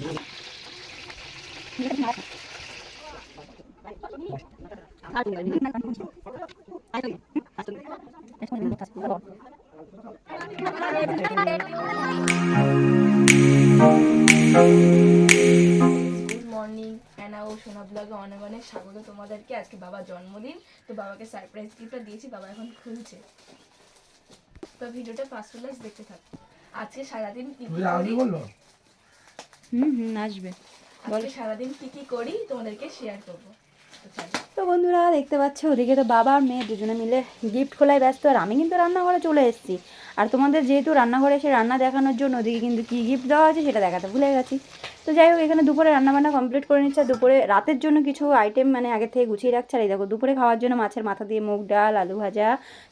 Good morning Anna ও সোনা ব্লগে অনেক অনেক স্বাগত তোমাদেরকে। আজকে বাবার জন্মদিন তো বাবাকে সারপ্রাইজ গিফটটা দিয়েছি বাবা এখন খুলছে। তো ভিডিওটা ফার্স্ট দেখতে থাক। আজকে সারাদিন হুম হুম আসবে। আজকে সারাদিন কি কি করি তোমাদেরকে শেয়ার করব। তো তো বন্ধুরা দেখতে পাচ্ছ ওদিকে তো বাবা আর মেয়ে দুজনে মিলে গিফট খোলায় ব্যস্ত আর আমি কিন্তু রান্নাঘরে চলে এসেছি। আর তোমাদের যেহেতু রান্নাঘরে এসে রান্না দেখানোর জন্য ওদিকে কিন্তু কি গিফট দেওয়া আছে সেটা দেখাতে ভুলে গেছি। তো যাই হোক এখানে দুপুরে রান্নাবান্না কমপ্লিট করে নিচ্ছে। দুপুরে রাতের জন্য কিছু আইটেম মানে আগে থেকে গুছিয়ে রাখছে। আর এই দেখো দুপুরে খাওয়ার জন্য মাছের মাথা দিয়ে মুগ ডাল আলু ভাজা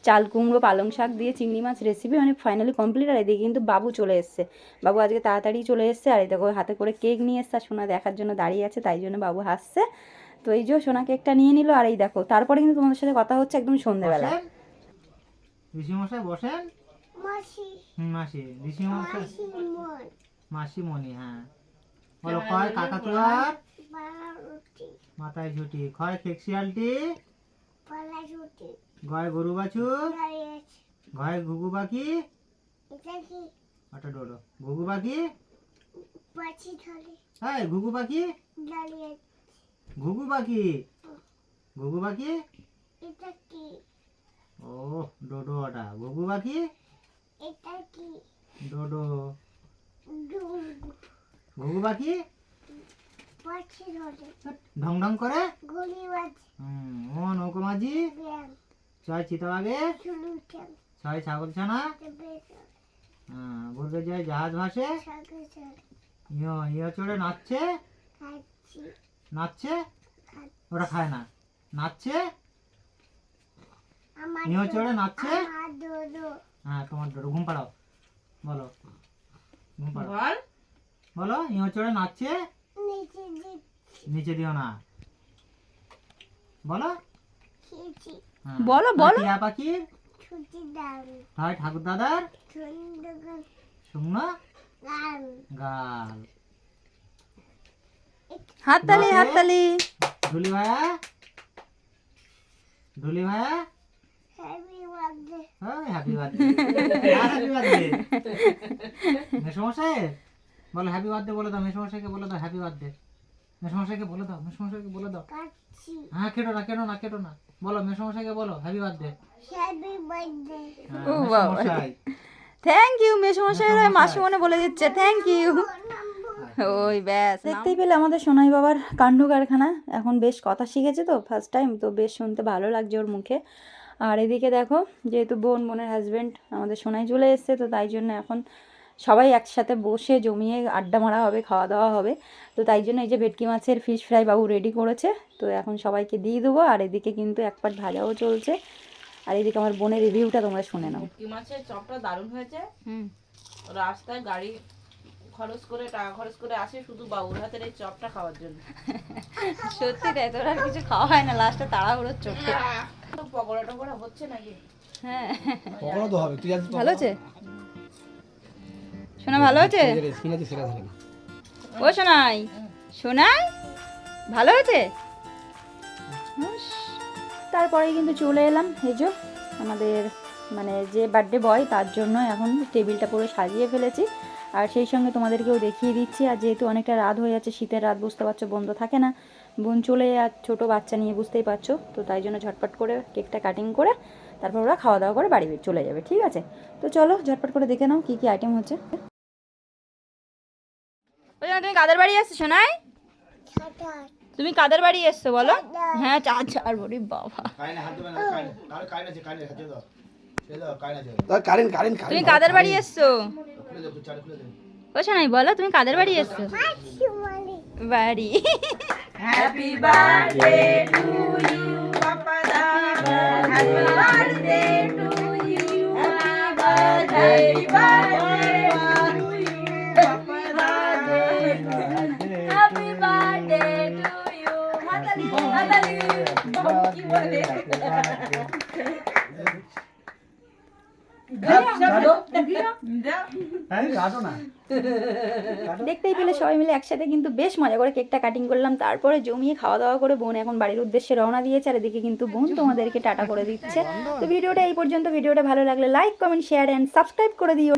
চাল কুমড়ো পালং শাক দিয়ে চিংড়ি মাছ রেসিপি মানে ফাইনালি কমপ্লিট আর এদিকে কিন্তু বাবু চলে এসছে। বাবু আজকে তাড়াতাড়ি চলে এসছে। আর এই দেখো হাতে করে কেক নিয়ে এসছে। আর সোনা দেখার জন্য দাঁড়িয়ে আছে তাই জন্য বাবু হাসছে। তো এই যে সোনা কেকটা নিয়ে নিল। আর এই দেখো তারপরে কিন্তু তোমাদের সাথে কথা হচ্ছে একদম মশাই বসেন। হুম, মাসি। মশাই মাসি মনি হ্যাঁ। বলো কয় কাকাতুয়ার মাথায় ঝুটি। খয় খেকশিয়ালটি গয় গরু বাছুর। ঘয় ঘুঘু পাখি ওটা ডোডো। ঘুঘু পাখি হ্যাঁ ঘুঘু পাখি ঘুঘু পাখি ঘুঘু পাখি ও ডোডো ওটা। ঘুঘু পাখি ডোডো। ঘুঘু পাখি? ঢং ঢং করে? হুম নৌকো মাঝি? ছয় চিতাবাগে ছয় ছাগল ছানা? হ্যাঁ বলতে যায় জাহাজ ভাসে? ইয়ো ইয়ো চড়ে নাচছে? নাচছে? ওরা খায় না। নাচছে? ইয়ো চড়ে নাচছে? হ্যাঁ তোমার ঘুম পাড়াও। বলো। ঘুম পাড়াও। বলো ইয়ো চড়ে নাচছে? নিচে দিও না। বলো। হ্যাঁ। বলো, বলো। টিয়া পাখির হয় ঠাকুর দাদার? শুকনো? গাল। হাততালি হাততালি। ঢুলি ভাইয়া? ঢুলি ভাইয়া? হ্যাপি বার্থডে হ্যাপি বার্থডে মেসমশাই? বলো হ্যাপি বার্থডে বলে দাও মেসমশাইকে বলে দাও হ্যাপি বার্থডে মেসমশাইকে বলে দাও মেসমশাইকে বলে দাও। হ্যাঁ কেটো না কেটো না কেটো না। বলো মেসমশাইকে বলো হ্যাপি বার্থডে হ্যাপি বার্থডে ও বাবা। থ্যাংক ইউ মেসমশাইরা মাসি মনে বলে দিচ্ছে থ্যাংক ইউ ওই ব্যাস দেখতেই পেলে আমাদের সোনাই বাবার কাণ্ড কারখানা। এখন বেশ কথা শিখেছে তো ফার্স্ট টাইম তো বেশ শুনতে ভালো লাগছে ওর মুখে। আর এদিকে দেখো যেহেতু বোন বোনের হাজব্যান্ড আমাদের সোনাই চলে এসছে তো তাই জন্য এখন সবাই একসাথে বসে জমিয়ে আড্ডা মারা হবে খাওয়া দাওয়া হবে। তো তাই জন্য এই যে ভেটকি মাছের ফিশ ফ্রাই বাবু রেডি করেছে। তো এখন সবাইকে দিয়ে দেবো। আর এদিকে কিন্তু এক পাট ভাজাও চলছে। আর এদিকে আমার বোনের রিভিউটা তোমরা শুনে নাও। ভেটকি মাছের চপটা দারুণ হয়েছে। হুম। রাস্তায় গাড়ি খরচ করে টাকা খরচ করে আসে শুধু বাবুর হাতের এই চপটা খাওয়ার জন্য। সত্যি তাই তোর আর কিছু খাওয়া হয় না। লাস্টে তাড়াহুড়োর চোখে। পকোড়া টকোড়া হচ্ছে নাকি? হ্যাঁ। পকোড়া তো হবে। তুই আজ ভালো আছে শোনা ভালো আছে ও শোনাই শোনাই ভালো আছে হুস। তারপরে কিন্তু চলে এলাম এই যে আমাদের মানে যে বার্থডে বয় তার জন্য এখন টেবিলটা পুরো সাজিয়ে ফেলেছি। আর সেই সঙ্গে তোমাদেরকেও দেখিয়ে দিচ্ছি আর যেহেতু অনেকটা রাত হয়ে যাচ্ছে শীতের রাত বুঝতে পারছ বন্ধ থাকে না। বোন চলে আর ছোটো বাচ্চা নিয়ে বুঝতেই পারছ তো তাই জন্য ঝটপট করে কেকটা কাটিং করে তারপর ওরা খাওয়া দাওয়া করে বাড়ি চলে যাবে ঠিক আছে? তো চলো ঝটপট করে দেখে নাও কী কী আইটেম হচ্ছে। ওই জন্য তুমি কাদের বাড়ি এসছো শোনাই তুমি কাদের বাড়ি এসছো বলো? হ্যাঁ চার চার বড়ি বাবা। তুমি কাদের বাড়ি এসছো? ও শোনাই বলো তুমি কাদের বাড়ি এসছো? বাড়ি। হ্যাপি বার্থডে টু দেখতেই পেলে সবাই মিলে একসাথে কিন্তু বেশ মজা করে কেকটা কাটিং করলাম তারপরে জমিয়ে খাওয়া দাওয়া করে বোন এখন বাড়ির উদ্দেশ্যে রওনা দিয়েছে আর এদিকে কিন্তু বোন তোমাদেরকে টাটা করে দিচ্ছে। তো ভিডিওটা এই পর্যন্ত ভিডিওটা ভালো লাগলে like comment share and subscribe করে দিও।